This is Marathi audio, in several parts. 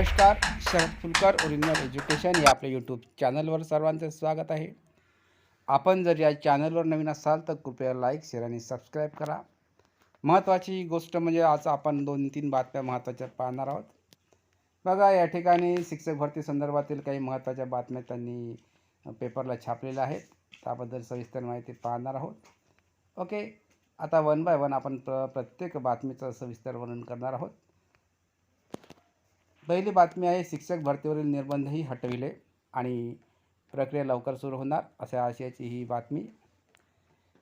नमस्कार शरद फुलकर ओरिजिनल एज्युकेशन या आपल्या यूट्यूब चॅनलवर सर्वांचे स्वागत आहे. आपण जर या चॅनलवर नवीन असाल तर कृपया लाईक शेअर आणि सबस्क्राईब करा. महत्त्वाची गोष्ट म्हणजे आज आपण दोन तीन बातम्या महत्त्वाच्या पाहणार आहोत. बघा या ठिकाणी शिक्षक भरती संदर्भातील काही महत्त्वाच्या बातम्या त्यांनी पेपरला छापलेल्या आहेत. त्याबद्दल सविस्तर माहिती पाहणार आहोत. ओके आता वन बाय वन आपण प्र प्रत्येक बातमीचं सविस्तर वर्णन करणार आहोत. पहिली बातमी आहे शिक्षक भरतीवरील निर्बंधही हटविले आणि प्रक्रिया लवकर सुरू होणार अशा आशयाची ही बातमी.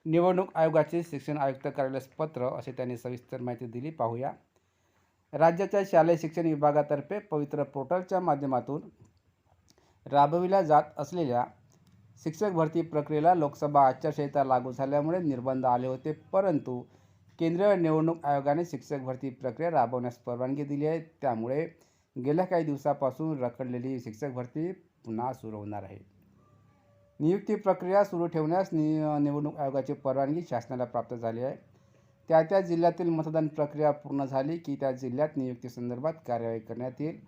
निवडणूक आयोगाचे शिक्षण आयुक्त कार्यालयास पत्र असे त्यांनी सविस्तर माहिती दिली. पाहूया. राज्याच्या शालेय शिक्षण विभागातर्फे पवित्र पोर्टलच्या माध्यमातून राबविल्या जात असलेल्या शिक्षक भरती प्रक्रियेला लोकसभा आचारसंहिता लागू झाल्यामुळे निर्बंध आले होते परंतु केंद्रीय निवडणूक आयोगाने शिक्षक भरती प्रक्रिया राबवण्यास परवानगी दिली आहे. त्यामुळे गेल्या काही दिवसापासून रखडलेली शिक्षक भरती पुन्हा सुरू होणार आहे. नियुक्ती प्रक्रिया सुरू ठेवण्यास नि निवडणूक आयोगाची परवानगी शासनाला प्राप्त झाली आहे. त्या त्या जिल्ह्यातील मतदान प्रक्रिया पूर्ण झाली की त्या जिल्ह्यात नियुक्तीसंदर्भात कार्यवाही करण्यात येईल.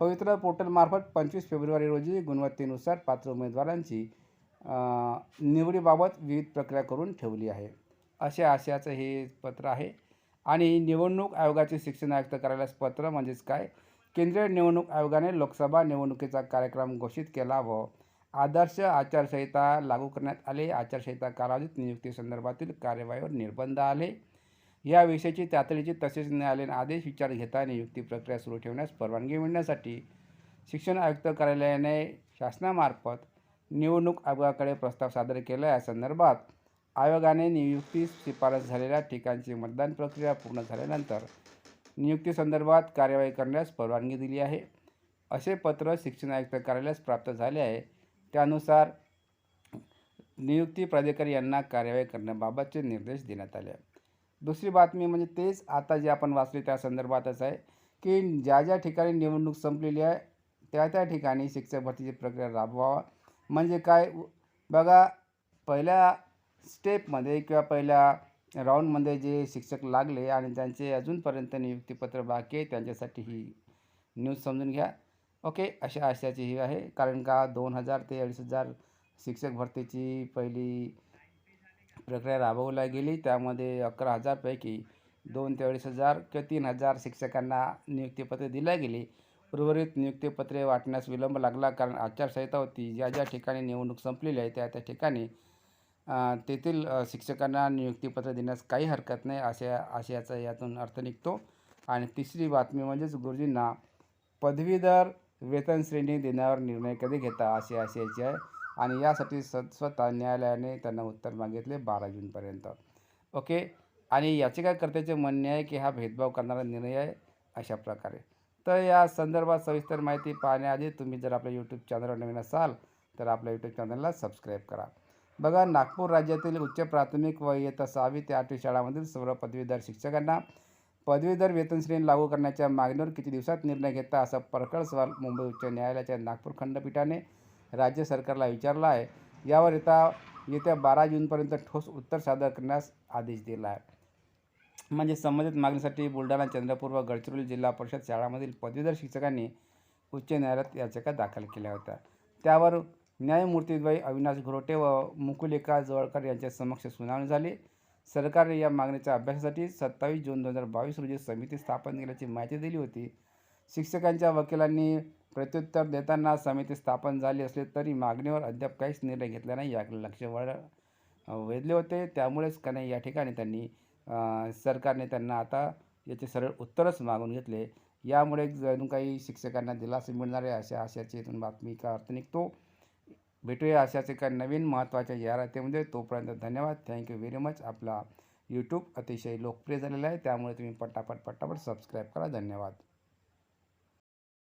पवित्र पोर्टलमार्फत पंचवीस फेब्रुवारी रोजी गुणवत्तेनुसार पात्र उमेदवारांची निवडीबाबत विविध प्रक्रिया करून ठेवली आहे. अशा आशयाचं हे पत्र आहे. आणि निवडणूक आयोगाचे शिक्षण आयुक्त कार्यालयास पत्र म्हणजेच काय? केंद्रीय निवडणूक आयोगाने लोकसभा निवडणुकीचा कार्यक्रम घोषित केला व आदर्श आचारसंहिता लागू करण्यात आले. आचारसंहिता कालावधीत नियुक्तीसंदर्भातील कार्यवाहीवर निर्बंध आले. याविषयीची तातडीची तसेच न्यायालयीन आदेश विचार घेता नियुक्ती प्रक्रिया सुरू ठेवण्यास परवानगी मिळण्यासाठी शिक्षण आयुक्त कार्यालयाने शासनामार्फत निवडणूक आयोगाकडे प्रस्ताव सादर केला. या संदर्भात आयोगाने नियुक्ती शिफारस झालेल्या ठिकाणची मतदान प्रक्रिया पूर्ण झाल्यानंतर नियुक्तीसंदर्भात कार्यवाही करण्यास परवानगी दिली आहे. असे पत्र शिक्षण आयुक्त कार्यालयास प्राप्त झाले आहे. त्यानुसार नियुक्ती प्राधिकारी यांना कार्यवाही करण्याबाबतचे निर्देश देण्यात आले दुसरी बातमी म्हणजे तेच आता जे आपण वाचले त्या संदर्भातच आहे की ज्या ज्या ठिकाणी निवडणूक संपलेली आहे त्या त्या ठिकाणी शिक्षक भरतीची प्रक्रिया राबवावा. म्हणजे काय? बघा पहिल्या स्टेपमध्ये किंवा पहिल्या राऊंडमध्ये जे शिक्षक लागले आणि त्यांचे अजूनपर्यंत नियुक्तीपत्र बाकी आहे त्यांच्यासाठी ही न्यूज समजून घ्या. ओके अशा आशयाची ही आहे. कारण का दोन हजार ते अडीच हजार शिक्षक भरतीची पहिली प्रक्रिया राबवल्या गेली. त्यामध्ये अकरा हजारपैकी दोन ते अडीच हजार किंवा तीन हजार शिक्षकांना नियुक्तीपत्रे दिल्या गेली. उर्वरित नियुक्तीपत्रे वाटण्यास विलंब लागला. कारण आचारसंहिता होती. ज्या ज्या ठिकाणी निवडणूक संपलेली आहे त्या त्या ठिकाणी तेथील शिक्षकांना नियुक्तीपत्र देण्यास काही हरकत नाही अशा आशयाचा यातून अर्थ निघतो. आणि तिसरी बातमी म्हणजेच गुरुजींना पदवीधर वेतन श्रेणी देण्यावर निर्णय कधी घेता असे आशयाचे आहे. आणि यासाठी स स्वतः न्यायालयाने त्यांना उत्तर मागितले बारा जूनपर्यंत ओके? आणि याचिकाकर्त्याचे म्हणणे आहे की हा भेदभाव करणारा निर्णय आहे अशा प्रकारे. तर या संदर्भात सविस्तर माहिती पाहण्याआधी तुम्ही जर आपल्या यूट्यूब चॅनलवर नवीन असाल तर आपल्या यूट्यूब चॅनलला सबस्क्राईब करा. बघा नागपूर राज्यातील उच्च प्राथमिक व इयत्ता सहावी ते आठवी शाळांमधील सर्व पदवीधर शिक्षकांना पदवीधर वेतन श्रेणी लागू करण्याच्या मागणीवर किती दिवसात निर्णय घेता असा परखड सवाल मुंबई उच्च न्यायालयाच्या नागपूर खंडपीठाने राज्य सरकारला विचारला आहे. यावर येता येत्या बारा जूनपर्यंत ठोस उत्तर सादर करण्यास आदेश दिला आहे. म्हणजे संबंधित मागणीसाठी बुलढाणा चंद्रपूर व गडचिरोली जिल्हा परिषद शाळांमधील पदवीधर शिक्षकांनी उच्च न्यायालयात याचिका दाखल केल्या होत्या. त्यावर न्यायमूर्तीद्वय अविनाश घोरटे व मुकुलिका जवळकर यांच्या समक्ष सुनावणी झाली. सरकारने या मागणीच्या अभ्यासासाठी सत्तावीस जून दोन हजार बावीस रोजी समिती स्थापन केल्याची माहिती दिली होती. शिक्षकांच्या वकिलांनी प्रत्युत्तर देताना समिती स्थापन झाली असली तरी मागणीवर अद्याप काहीच निर्णय घेतला नाही याकडे लक्ष वळ वेधले होते. त्यामुळेच का नाही या ठिकाणी त्यांनी सरकारने त्यांना आता याचे सरळ उत्तरच मागून घेतले. यामुळे जणू काही शिक्षकांना दिलासा मिळणार आहे अशा आशयाची इथून बातमी का अर्थ निघतो. भेटूया अशाच एका नवीन महत्त्वाच्या जाहिरातीमध्ये. तोपर्यंत धन्यवाद. थँक्यू व्हेरी मच आपला यूट्यूब अतिशय लोकप्रिय झालेला आहे. त्यामुळे तुम्ही पटापट पटापट सबस्क्राईब करा. धन्यवाद.